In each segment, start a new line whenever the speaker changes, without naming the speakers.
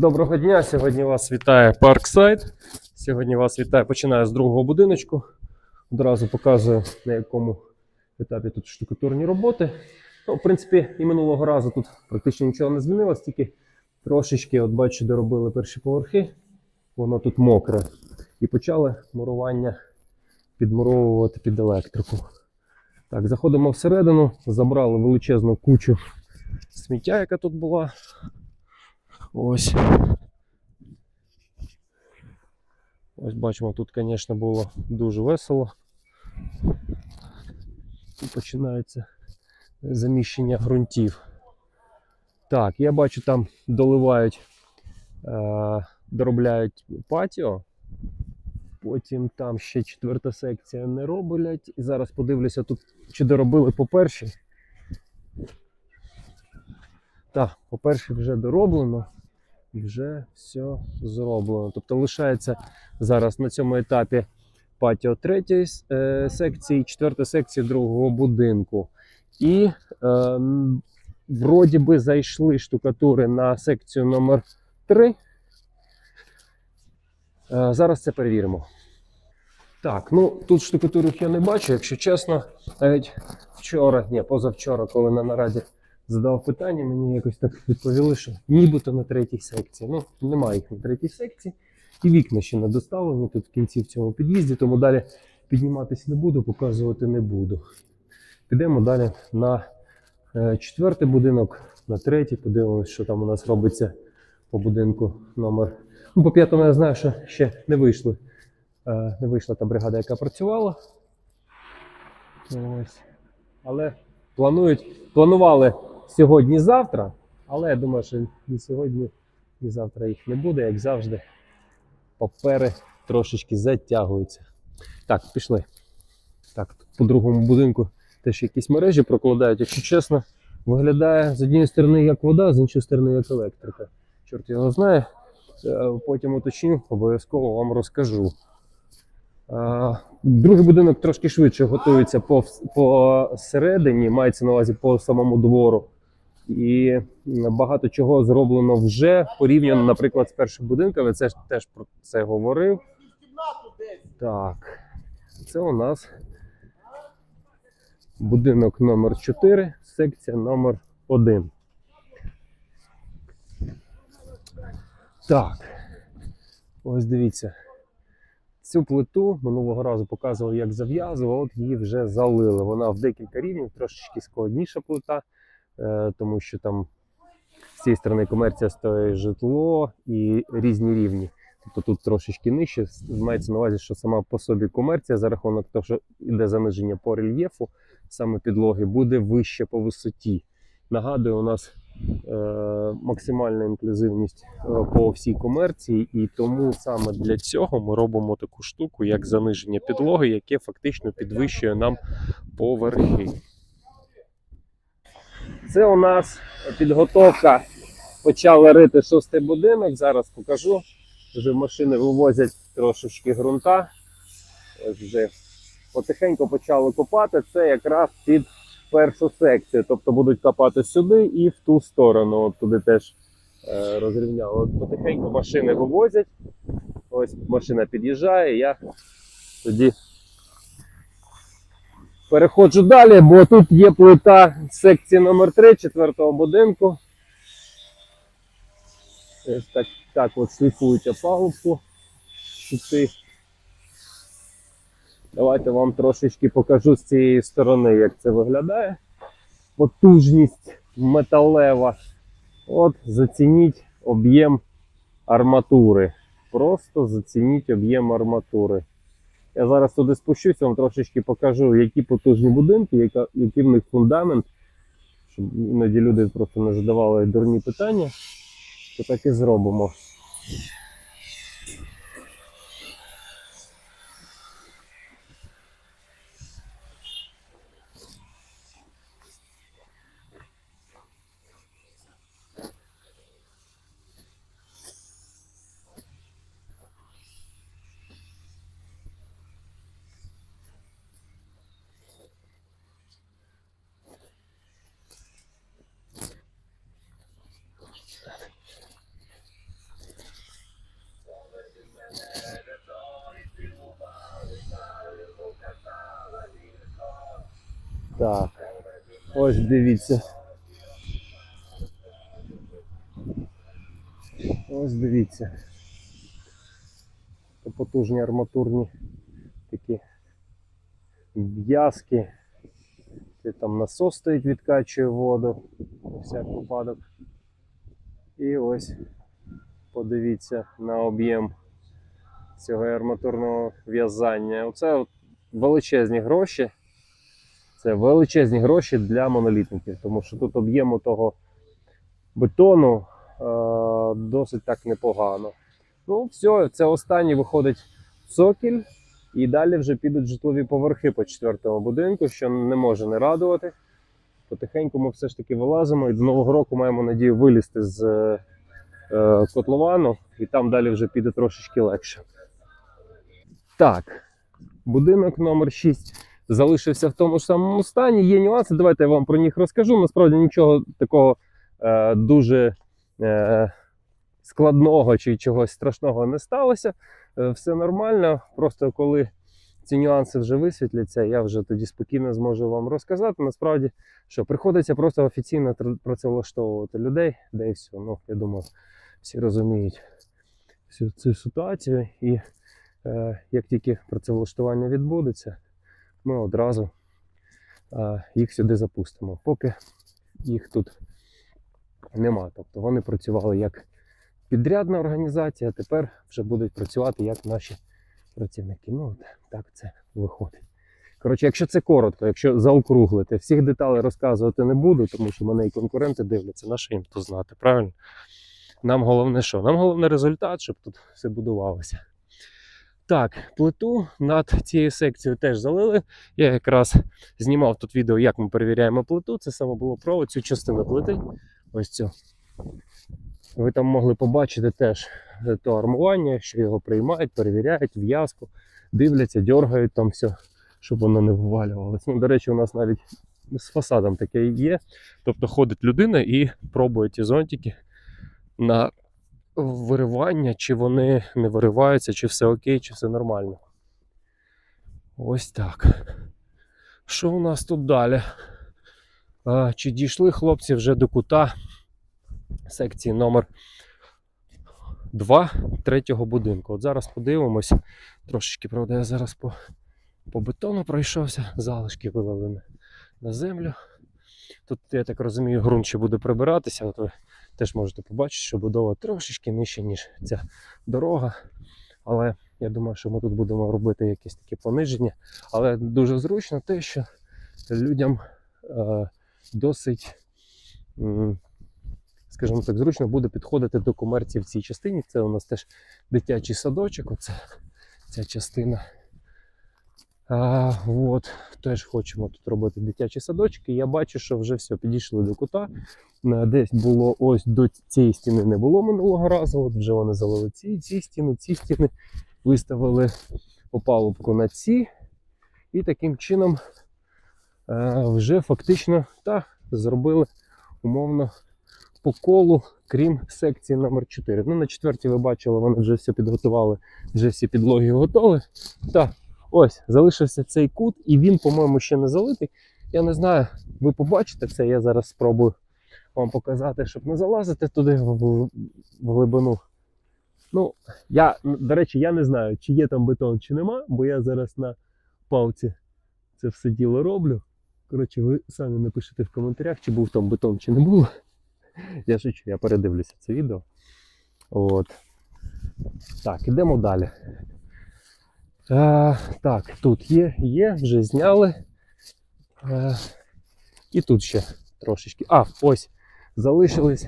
Доброго дня! Сьогодні вас вітає Парксайд. Сьогодні вас вітає. Починаю з другого будиночку. Одразу показую, на якому етапі тут штукатурні роботи. Ну, в принципі, і минулого разу тут практично нічого не змінилось, тільки трошечки, от бачу, де робили перші поверхи, воно тут мокре. І почали мурування підмуровувати під електрику. Так, заходимо всередину, забрали величезну кучу сміття, яка тут була. Ось. Ось бачимо, тут, звісно, було дуже весело. І починається заміщення ґрунтів. Так, я бачу, там доливають, е, доробляють патіо. Потім там ще четверта секція не роблять. І зараз подивлюся тут, чи доробили по першій. Так, по першій вже дороблено. І вже все зроблено. Тобто лишається зараз на цьому етапі патіо третьої е, секції, четверта секція другого будинку. І е, вроді би зайшли штукатури на секцію номер 3. Е, зараз це перевіримо. Так, ну тут штукатурок я не бачу, якщо чесно, навіть вчора, ні, позавчора, коли на нараді задав питання, мені якось так відповіли, що нібито на третій секції. Ну, немає їх на третій секції. І вікна ще не доставлені тут в кінці в цьому під'їзді, тому далі підніматися не буду, показувати не буду. Підемо далі на е, четвертий будинок, на третій, подивимось, що там у нас робиться по будинку номер. Ну, по п'ятому я знаю, що ще не вийшли. Е, не вийшла та бригада, яка працювала. Ось. Але планують, планували сьогодні-завтра, але я думаю, що ні сьогодні, ні завтра їх не буде, як завжди. Папери трошечки затягуються. Так, пішли. Так, по другому будинку теж якісь мережі прокладають. Якщо чесно, виглядає з однієї сторони як вода, з іншої сторони як електрика. Чорт його знає. Е, Потім уточню, обов'язково вам розкажу. Е, Другий будинок трошки швидше готується по, по мається на увазі по самому двору. І багато чого зроблено вже порівняно, наприклад, з першим будинком. Я це ж теж про це говорив. Так, це у нас будинок номер 4, секція номер 1. Так, ось дивіться. Цю плиту минулого разу показував, як зав'язував, от її вже залили. Вона в декілька рівнів, трошечки складніша плита, тому що там з цієї сторони комерція стоїть житло і різні рівні. Тобто тут трошечки нижче. Мається на увазі, що сама по собі комерція за рахунок того, що йде заниження по рельєфу, саме підлоги, буде вище по висоті. Нагадую, у нас е, максимальна інклюзивність е, по всій комерції, і тому саме для цього ми робимо таку штуку, як заниження підлоги, яке фактично підвищує нам поверхи. Це у нас підготовка. Почали рити шостий будинок. Зараз покажу. Вже машини вивозять трошечки ґрунта. Ось вже потихеньку почали копати. Це якраз під першу секцію. Тобто будуть копати сюди і в ту сторону. От туди теж е, розрівняли. От потихеньку машини вивозять. Ось машина під'їжджає. Я тоді переходжу далі, бо тут є плита секції номер 3 четвертого будинку. Так, так от шліфують опалубку. Давайте вам трошечки покажу з цієї сторони, як це виглядає. Потужність металева. От, зацініть об'єм арматури. Просто зацініть об'єм арматури. Я зараз туди спущуся, вам трошечки покажу, які потужні будинки, яка, який в них фундамент. Щоб іноді люди просто не задавали дурні питання. То так і зробимо. Так. Ось дивіться. Ось дивіться. Це потужні арматурні такі в'язки. Де там насос стоїть, відкачує воду всяк випадок. І ось подивіться на об'єм цього арматурного в'язання. Оце от величезні гроші. Це величезні гроші для монолітників, тому що тут об'єму того бетону е, досить так непогано. Ну, все, це останній виходить цокіль, і далі вже підуть житлові поверхи по четвертому будинку, що не може не радувати. Потихеньку ми все ж таки вилазимо і до Нового року маємо надію вилізти з е, котловану, і там далі вже піде трошечки легше. Так, будинок номер 6 залишився в тому ж самому стані. Є нюанси. Давайте я вам про них розкажу. Насправді нічого такого е, дуже е, складного чи чогось страшного не сталося. Е, все нормально. Просто коли ці нюанси вже висвітляться, я вже тоді спокійно зможу вам розказати. Насправді, що приходиться просто офіційно працевлаштовувати людей, де і все. Ну, я думаю, всі розуміють всю цю ситуацію. І е, як тільки працевлаштування відбудеться, ми одразу е, їх сюди запустимо. Поки їх тут нема. Тобто вони працювали як підрядна організація, а тепер вже будуть працювати як наші працівники. Ну, от так це виходить. Коротше, якщо це коротко, якщо заокруглити, всіх деталей розказувати не буду, тому що мене і конкуренти дивляться, на що їм то знати, правильно? Нам головне що? Нам головне результат, щоб тут все будувалося. Так, плиту над цією секцією теж залили. Я якраз знімав тут відео, як ми перевіряємо плиту. Це саме було про цю частину плити. Ось цю. Ви там могли побачити теж е, то армування, що його приймають, перевіряють, в'язку, дивляться, дергають там все, щоб воно не вивалювалося. Ну, до речі, у нас навіть з фасадом таке є. Тобто ходить людина і пробує ті зонтики на виривання, чи вони не вириваються, чи все окей, чи все нормально. Ось так. Що у нас тут далі? Чи дійшли хлопці вже до кута секції номер 2 третього будинку? От зараз подивимось. Трошечки, правда, я зараз по, по бетону пройшовся, залишки вилили на- на землю. Тут, я так розумію, ґрунт ще буде прибиратися. От ви теж можете побачити, що будова трошечки нижче, ніж ця дорога. Але я думаю, що ми тут будемо робити якесь таке пониження. Але дуже зручно те, що людям е, досить, скажімо так, зручно буде підходити до комерції в цій частині. Це у нас теж дитячий садочок, оце ця частина. А, от, теж хочемо тут робити дитячі садочки. Я бачу, що вже все, підійшли до кута. Е, Десь було ось до цієї стіни не було минулого разу. От вже вони залили ці, ці стіни, ці стіни, виставили опалубку на ці. І таким чином е, вже фактично та, зробили умовно по колу, крім секції номер 4. Ну, на четвертій ви бачили, вони вже все підготували, вже всі підлоги готові. Та, ось, залишився цей кут, і він, по-моєму, ще не залитий. Я не знаю, ви побачите це, я зараз спробую вам показати, щоб не залазити туди в, глибину. Ну, я, до речі, я не знаю, чи є там бетон, чи нема, бо я зараз на палці це все діло роблю. Коротше, ви самі напишете в коментарях, чи був там бетон, чи не було. Я шучу, я передивлюся це відео. От. Так, ідемо далі. Е, так, тут є, є, вже зняли. Е, і тут ще трошечки. А, ось залишилась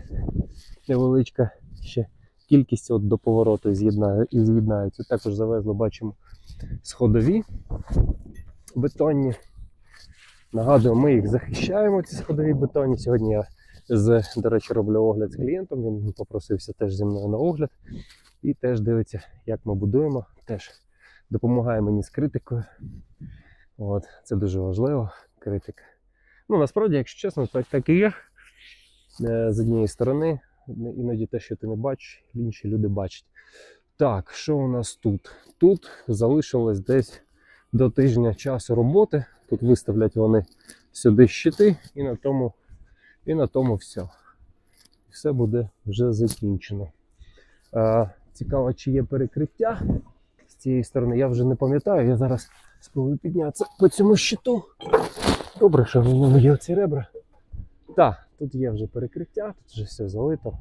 невеличка ще кількість от до повороту з'єднаю- з'єднаються. Також завезли, бачимо, сходові бетонні. Нагадую, ми їх захищаємо, ці сходові бетонні. Сьогодні я, з, до речі, роблю огляд з клієнтом. Він попросився теж зі мною на огляд. І теж дивиться, як ми будуємо. Теж допомагає мені з критикою. От, це дуже важливо. Критика. Ну, насправді, якщо чесно, так, так і є. Е, З однієї сторони, іноді те, що ти не бачиш, інші люди бачать. Так, що у нас тут? Тут залишилось десь до тижня часу роботи. Тут виставлять вони сюди щити, і на тому, і на тому все. Все буде вже закінчено. Е, цікаво, чи є перекриття цієї сторони. Я вже не пам'ятаю. Я зараз спробую піднятися по цьому щиту. Добре, що в ньому є оці ребра. Так, тут є вже перекриття, тут вже все залито.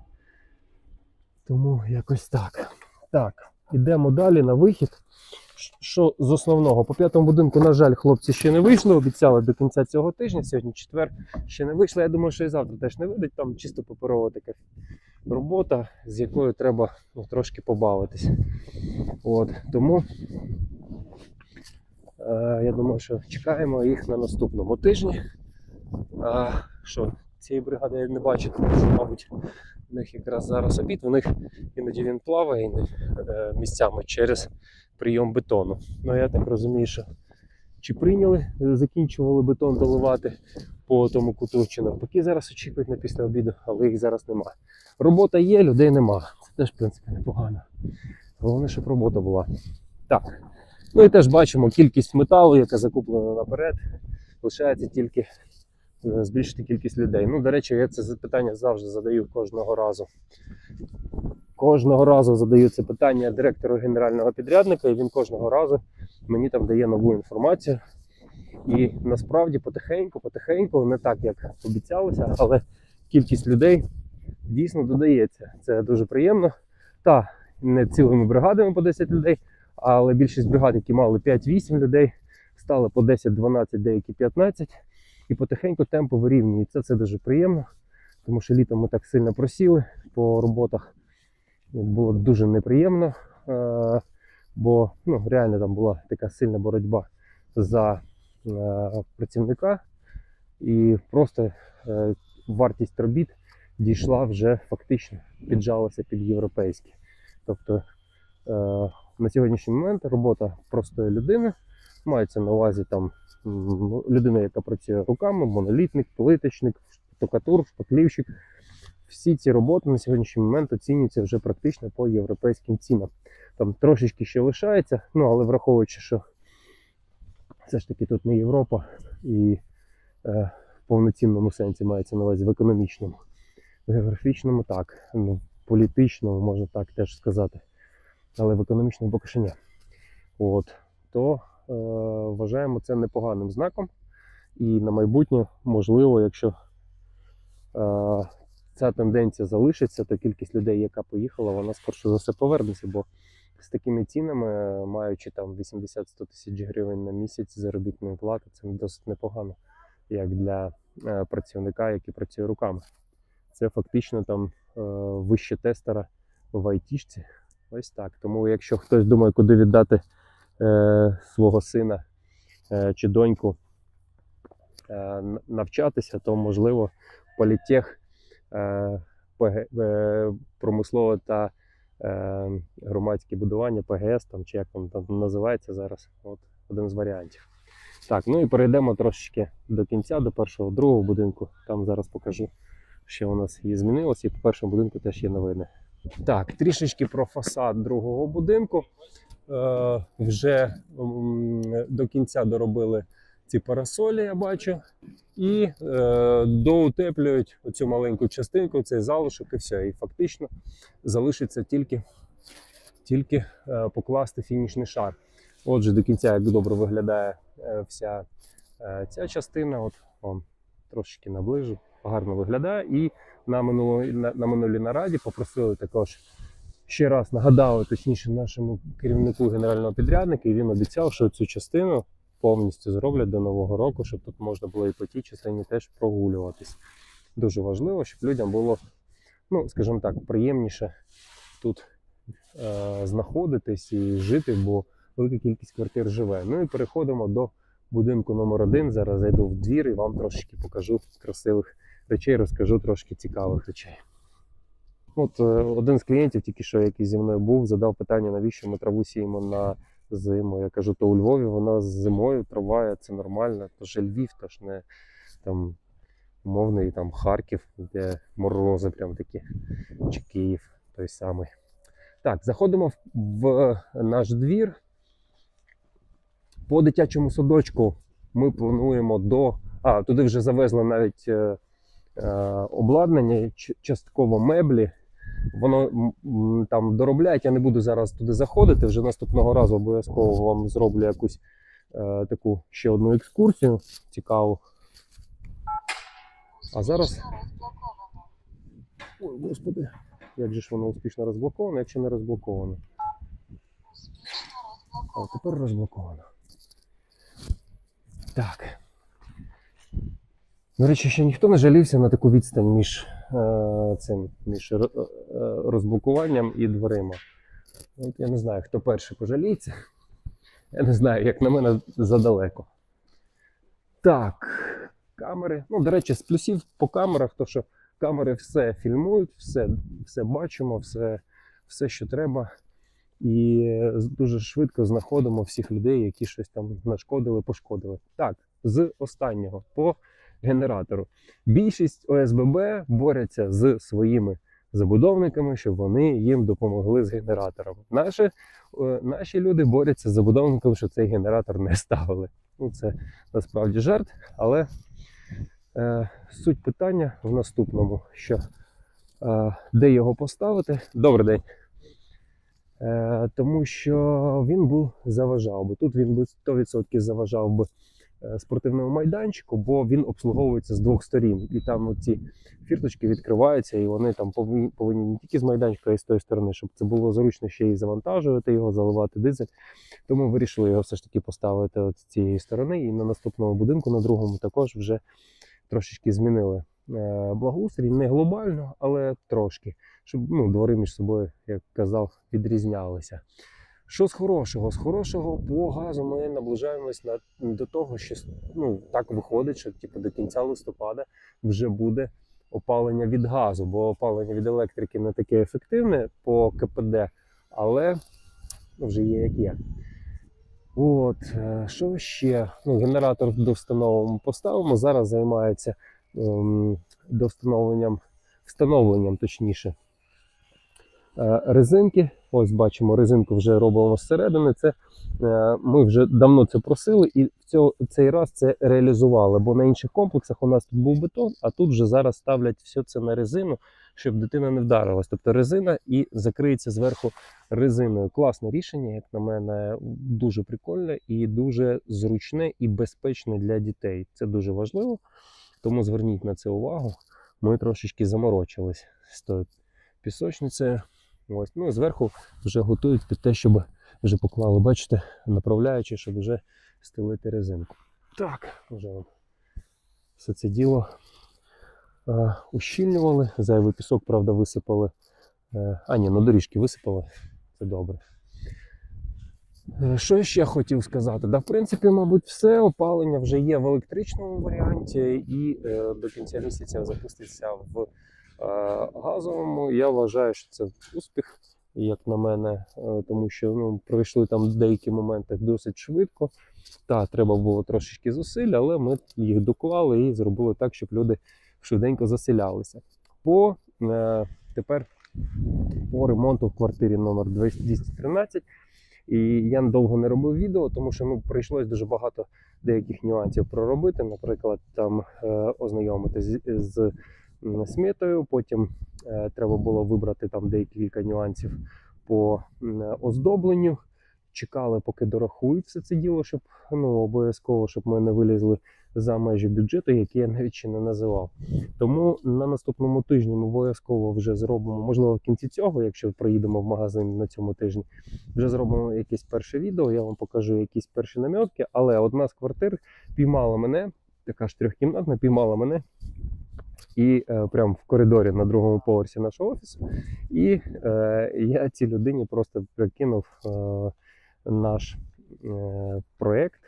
Тому якось так. Так, ідемо далі на вихід. Що з основного? По п'ятому будинку, на жаль, хлопці ще не вийшли. Обіцяли до кінця цього тижня. Сьогодні четвер ще не вийшли. Я думаю, що і завтра теж не вийдуть. Там чисто паперова така робота, з якою треба ну, трошки побавитися. От, тому е, я думаю, що чекаємо їх на наступному тижні. А, що, цієї бригади я не бачу, тому що, мабуть, у них якраз зараз обід, у них іноді він плаває іноді, е, місцями через прийом бетону. Ну я так розумію, що чи прийняли, е, закінчували бетон доливати по тому куту, чи навпаки зараз очікують на після обіду, але їх зараз немає. Робота є, людей нема. Це теж, в принципі, непогано. Головне, щоб робота була. Так. Ну і теж бачимо кількість металу, яка закуплена наперед. Лишається тільки е, збільшити кількість людей. Ну, до речі, я це запитання завжди задаю кожного разу. Кожного разу задаю це питання директору генерального підрядника, і він кожного разу мені там дає нову інформацію. І насправді потихеньку, потихеньку, не так, як обіцялося, але кількість людей дійсно додається. Це дуже приємно. Та не цілими бригадами по 10 людей, але більшість бригад, які мали 5-8 людей, стали по 10-12, деякі 15. І потихеньку темпи вирівнюються. Це дуже приємно, тому що літом ми так сильно просіли по роботах. Було дуже неприємно, е, бо ну, реально там була така сильна боротьба за е, працівника, і просто е, вартість робіт дійшла вже фактично, піджалася під європейські. Тобто е, на сьогоднішній момент робота простої людини мається на увазі там людина, яка працює руками, монолітник, плиточник, штукатур, шпаклівщик. Всі ці роботи на сьогоднішній момент оцінюються вже практично по європейським цінам. Там трошечки ще лишається, ну але враховуючи, що все ж таки тут не Європа і е, в повноцінному сенсі мається на увазі в економічному. В географічному так, ну, політичному можна так теж сказати. Але в економічному поки що ні. От, то е, вважаємо це непоганим знаком. І на майбутнє, можливо, якщо е, ця тенденція залишиться, то кількість людей, яка поїхала, вона скорше за все повернеться, бо з такими цінами, маючи там 80-100 тисяч гривень на місяць заробітної плати, це досить непогано, як для е, працівника, який працює руками. Це фактично там е, вище тестера в айтішці. Ось так. Тому якщо хтось думає, куди віддати е, свого сина е, чи доньку е, навчатися, то можливо політех, е, е, промислове та е, громадське будування, ПГС там, чи як там, там називається зараз. От один з варіантів. Так, ну і перейдемо трошечки до кінця, до першого, другого будинку. Там зараз покажу, що у нас є змінилося, і по першому будинку теж є новини. Так, трішечки про фасад другого будинку. Е, вже до кінця доробили ці парасолі, я бачу. І е, доутеплюють оцю маленьку частинку, цей залишок, і все. І фактично залишиться тільки, тільки е, покласти фінішний шар. Отже, до кінця, як добре виглядає вся ця частина, от вам трошечки наближу, гарно виглядає. І на, минулої, на, на минулій нараді попросили також ще раз нагадали, точніше, нашому керівнику генерального підрядника, і він обіцяв, що цю частину повністю зроблять до нового року, щоб тут можна було і по тій частині теж прогулюватись. Дуже важливо, щоб людям було, ну, скажімо так, приємніше тут е, знаходитись і жити, бо велика кількість квартир живе. Ну і переходимо до будинку номер один. Зараз зайду в двір і вам трошки покажу красивих речей, розкажу трошки цікавих речей. От е, один з клієнтів, тільки що який зі мною був, задав питання, навіщо ми траву сіємо на зиму. Я кажу, то у Львові вона з зимою трава, це нормально, то ж Львів, то ж не там умовний там Харків, де морози прям такі, чи Київ той самий. Так, заходимо в, в наш двір. По дитячому садочку ми плануємо до А, туди вже завезли навіть е, обладнання, частково меблі. Воно там доробляють. Я не буду зараз туди заходити. Вже наступного разу обов'язково вам зроблю якусь е, таку ще одну екскурсію цікаву. А зараз. Ой, господи, як же ж воно успішно розблоковано, якщо не розблоковано. А тепер розблоковано. Так. До речі, ще ніхто не жалівся на таку відстань між е, цим між е, розблокуванням і дверима. От я не знаю, хто перший пожаліється. Я не знаю, як на мене задалеко. Так, камери. Ну, до речі, з плюсів по камерах, то що камери все фільмують, все, все бачимо, все, все, що треба. І дуже швидко знаходимо всіх людей, які щось там нашкодили, пошкодили. Так, з останнього по генератору. Більшість ОСББ борються з своїми забудовниками, щоб вони їм допомогли з генератором. Наші, е, наші люди борються з забудовниками, що цей генератор не ставили. Ну, це насправді жарт, але е, суть питання в наступному: що е, де його поставити? Добрий день. Е, тому що він був заважав би. Тут він би 100% заважав би спортивному майданчику, бо він обслуговується з двох сторін. І там ці фірточки відкриваються, і вони там повинні, повинні не тільки з майданчика, а й з тої сторони, щоб це було зручно ще й завантажувати його, заливати дизель. Тому вирішили його все ж таки поставити от з цієї сторони. І на наступному будинку, на другому, також вже трошечки змінили е, благоустрій. Не глобально, але трошки щоб ну, двори між собою, як казав, відрізнялися. Що з хорошого? З хорошого по газу ми наближаємось на, до того, що ну, так виходить, що типу, до кінця листопада вже буде опалення від газу, бо опалення від електрики не таке ефективне по КПД, але вже є як є. От, е, що ще? Ну, генератор довстановимо, поставимо. Зараз займається ем, довстановленням, встановленням, точніше, е, резинки. Ось бачимо, резинку вже робимо зсередини. Це е, ми вже давно це просили, і в цей раз це реалізували. Бо на інших комплексах у нас тут був бетон, а тут вже зараз ставлять все це на резину, щоб дитина не вдарилась. Тобто резина і закриється зверху резиною. Класне рішення, як на мене, дуже прикольне і дуже зручне і безпечне для дітей. Це дуже важливо, тому зверніть на це увагу. Ми трошечки заморочились з тою пісочницею. Ось. Ну і зверху вже готують під те, щоб вже поклали, бачите, направляючи, щоб вже стелити резинку. Так, вже все це діло е, ущільнювали. Зайвий пісок, правда, висипали. Е, а, ні, на доріжки висипали. Це добре. Е, Що я ще хотів сказати? Да, в принципі, мабуть, все опалення вже є в електричному варіанті, і е, до кінця місяця запуститься в газовому. Я вважаю, що це успіх, як на мене, е, тому що ну, пройшли там деякі моменти досить швидко. Так, треба було трошечки зусиль, але ми їх доклали і зробили так, щоб люди швиденько заселялися. По е, тепер по ремонту в квартирі номер 213. І я довго не робив відео, тому що ну, прийшлось дуже багато деяких нюансів проробити. Наприклад, там е, ознайомитись з, з сметою, потім е, треба було вибрати там декілька нюансів по оздобленню. Чекали, поки дорахують все це діло, щоб ну, обов'язково, щоб ми не вилізли за межі бюджету, який я навіть ще не називав. Тому на наступному тижні ми обов'язково вже зробимо, можливо, в кінці цього, якщо проїдемо в магазин на цьому тижні, вже зробимо якесь перше відео, я вам покажу якісь перші намітки. Але одна з квартир піймала мене, така ж трьохкімнатна, піймала мене. І е, прямо в коридорі на другому поверсі нашого офісу. І е, я цій людині просто прикинув е, наш е, проєкт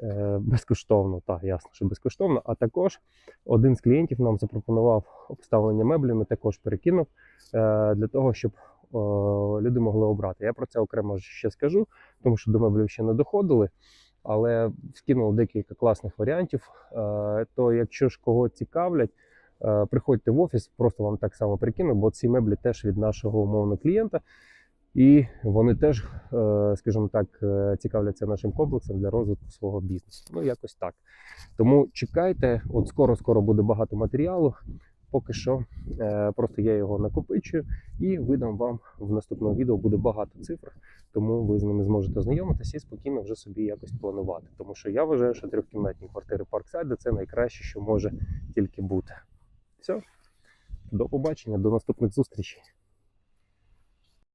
е, безкоштовно. Так, ясно, що безкоштовно. А також один з клієнтів нам запропонував обставлення меблями, також перекинув е, для того, щоб люди могли обрати. Я про це окремо ще скажу, тому що до меблів ще не доходили. Але скинув декілька класних варіантів. То якщо ж кого цікавлять, приходьте в офіс, просто вам так само прикину, бо ці меблі теж від нашого умовного клієнта. І вони теж, е, скажімо так, е, цікавляться нашим комплексом для розвитку свого бізнесу. Ну, якось так. Тому чекайте, от скоро-скоро буде багато матеріалу. Поки що е, просто я його накопичую і видам вам в наступному відео буде багато цифр, тому ви з ними зможете ознайомитися і спокійно вже собі якось планувати. Тому що я вважаю, що трьохкімнатні квартири Парксайду це найкраще, що може тільки бути. Все, до побачення, до наступних зустрічей.